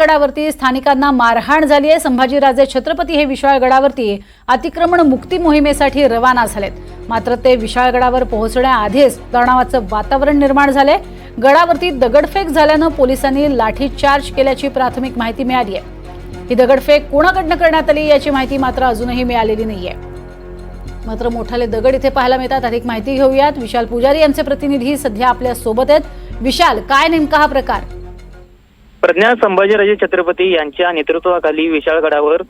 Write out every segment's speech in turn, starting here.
गडावरती स्थानिकांना मारहाण झाली आहे. संभाजीराजे छत्रपती हे विशाळगडावरती अतिक्रमण मुक्ती मोहिमेसाठी रवाना झालेत. मात्र ते विशाळगडावर पोहोचण्याआधीच तणावाचं वातावरण निर्माण झालंय. गडावरती दगडफेक झाल्यानं पोलिसांनी लाठीचार्ज केल्याची प्राथमिक माहिती मिळाली आहे. ही दगडफेक कोणाकडनं करण्यात आली याची माहिती मात्र अजूनही मिळालेली नाहीये. मात्र मोठाले दगड इथे पाहायला मिळतात. अधिक माहिती घेऊयात. विशाल पुजारी यांचे प्रतिनिधी सध्या आपल्यासोबत आहेत. विशाल काय नेमका हा प्रकार? प्रज्ञा संभाजीराजे छत्रपती यांच्या नेतृत्वाखाली विशाळ गडावर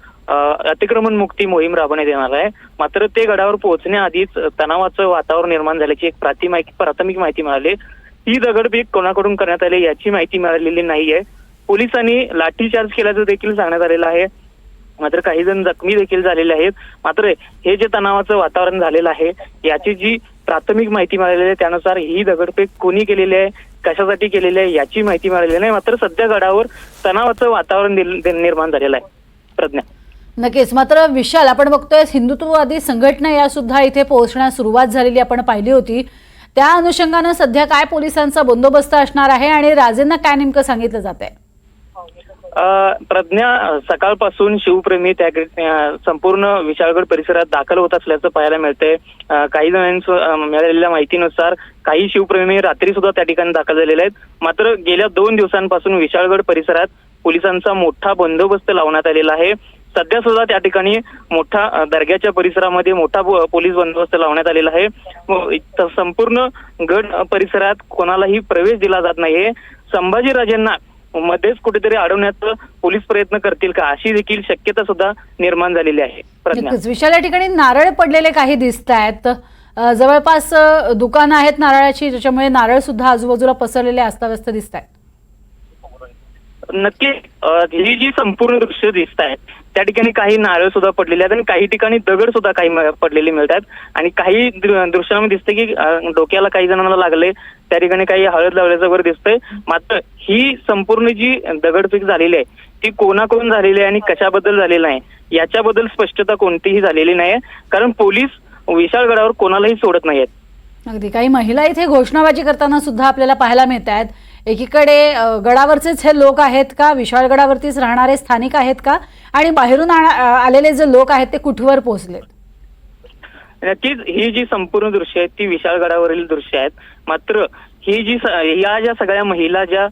अतिक्रमण मुक्ती मोहीम राबवण्यात येणार आहे. मात्र ते गडावर पोहोचण्याआधीच तणावाचं वातावरण निर्माण झाल्याची एक प्राथमिक प्राथमिक माहिती मिळाली. ही दगडफेक कोणाकडून करण्यात आली याची माहिती मिळालेली नाहीये. पोलिसांनी लाठीचार्ज केल्याचं देखील सांगण्यात आलेलं आहे. मात्र काही जण जखमी देखील झालेले आहेत. मात्र हे जे तणावाचं वातावरण झालेलं आहे याची जी प्राथमिक माहिती मिळालेली आहे त्यानुसार ही दगडफेक कोणी केलेली आहे कशासाठी केलेली आहे याची माहिती मिळालेली नाही. मात्र सध्या गडावर तणावाचं वातावरण निर्माण झालेलं आहे. प्रज्ञा. नक्कीच. मात्र विशाल आपण बघतोय हिंदुत्ववादी संघटना या सुद्धा इथे पोहोचण्यास सुरुवात झालेली आपण पाहिली होती. त्या अनुषंगानं सध्या काय पोलिसांचा बंदोबस्त असणार आहे आणि राजेंना काय नेमकं सांगितलं जात आहे प्रज्ञा सकाळपासून शिवप्रेमी त्या संपूर्ण विशाळगड परिसरात दाखल होत असल्याचं पाहायला मिळतंय. काही जणांचं मिळालेल्या माहितीनुसार काही शिवप्रेमी रात्री सुद्धा त्या ठिकाणी दाखल झालेले आहेत. मात्र गेल्या दोन दिवसांपासून विशाळगड परिसरात पोलिसांचा मोठा बंदोबस्त लावण्यात आलेला आहे. सध्या सुद्धा त्या ठिकाणी मोठा दर्ग्याच्या परिसरामध्ये मोठा पोलीस बंदोबस्त लावण्यात आलेला आहे. संपूर्ण गड परिसरात कोणालाही प्रवेश दिला जात नाहीये. संभाजीराजेंना मध्येच कुठेतरी अडवण्याचा पोलीस प्रयत्न करतील का? अशी देखील शक्यता सुद्धा निर्माण झालेली आहे. विशाल्या विशाल या ठिकाणी नारळ पडलेले काही दिसत आहेत जवळपास दुकानं आहेत नारळाची ज्याच्यामुळे नारळ सुद्धा आजूबाजूला पसरलेले अस्ताव्यस्त दिसत आहेत नक्की ही जी संपूर्ण दृश्य दिसत आहेत त्या ठिकाणी काही नारळ सुद्धा पडलेले आहेत आणि काही ठिकाणी दगड सुद्धा काही पडलेले मिळतात. आणि काही दृश्यामध्ये दिसते की डोक्याला काही जणांना लागले त्या ठिकाणी काही हळद लावल्याचं वगैरे दिसतंय. मात्र ही संपूर्ण जी दगडफेक झालेली आहे ती कोणाकडून झालेली आहे आणि कशाबद्दल झालेली आहे याच्याबद्दल स्पष्टता कोणतीही झालेली नाही कारण पोलीस विशाळगडावर कोणालाही सोडत नाहीयेत. अगदी. काही महिला इथे घोषणाबाजी करताना सुद्धा आपल्याला पाहायला मिळत आहेत एकीकडे गडावरचेच हे लोक आहेत का? विशाळगडावरतीच राहणारे स्थानिक आहेत का? आणि बाहेरून आलेले जे लोक आहेत ते कुठवर पोहोचलेत? नक्कीच ही जी संपूर्ण दृश्य आहेत ती विशाळगडावरील दृश्य आहेत. मात्र ही जी या ज्या सगळ्या महिला ज्या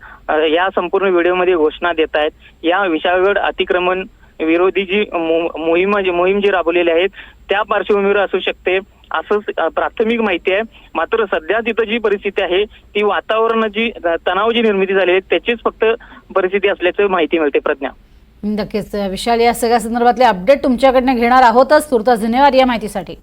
या संपूर्ण व्हिडिओमध्ये घोषणा देत आहेत या विशाळगड अतिक्रमण विरोधी जी मो- मोहीम जी मोहीम जी राबवलेली आहेत त्या पार्श्वभूमीवर असू शकते. असं प्राथमिक माहिती आहे. मात्र सध्या तिथं जी परिस्थिती आहे ती वातावरणाची जी तणाव जी निर्मिती झाली आहे त्याचीच फक्त परिस्थिती असल्याचं माहिती मिळते प्रज्ञा. नक्कीच विशाल या सगळ्या संदर्भातले अपडेट तुमच्याकडनं घेणार आहोतच. तुर्तास धन्यवाद या माहितीसाठी.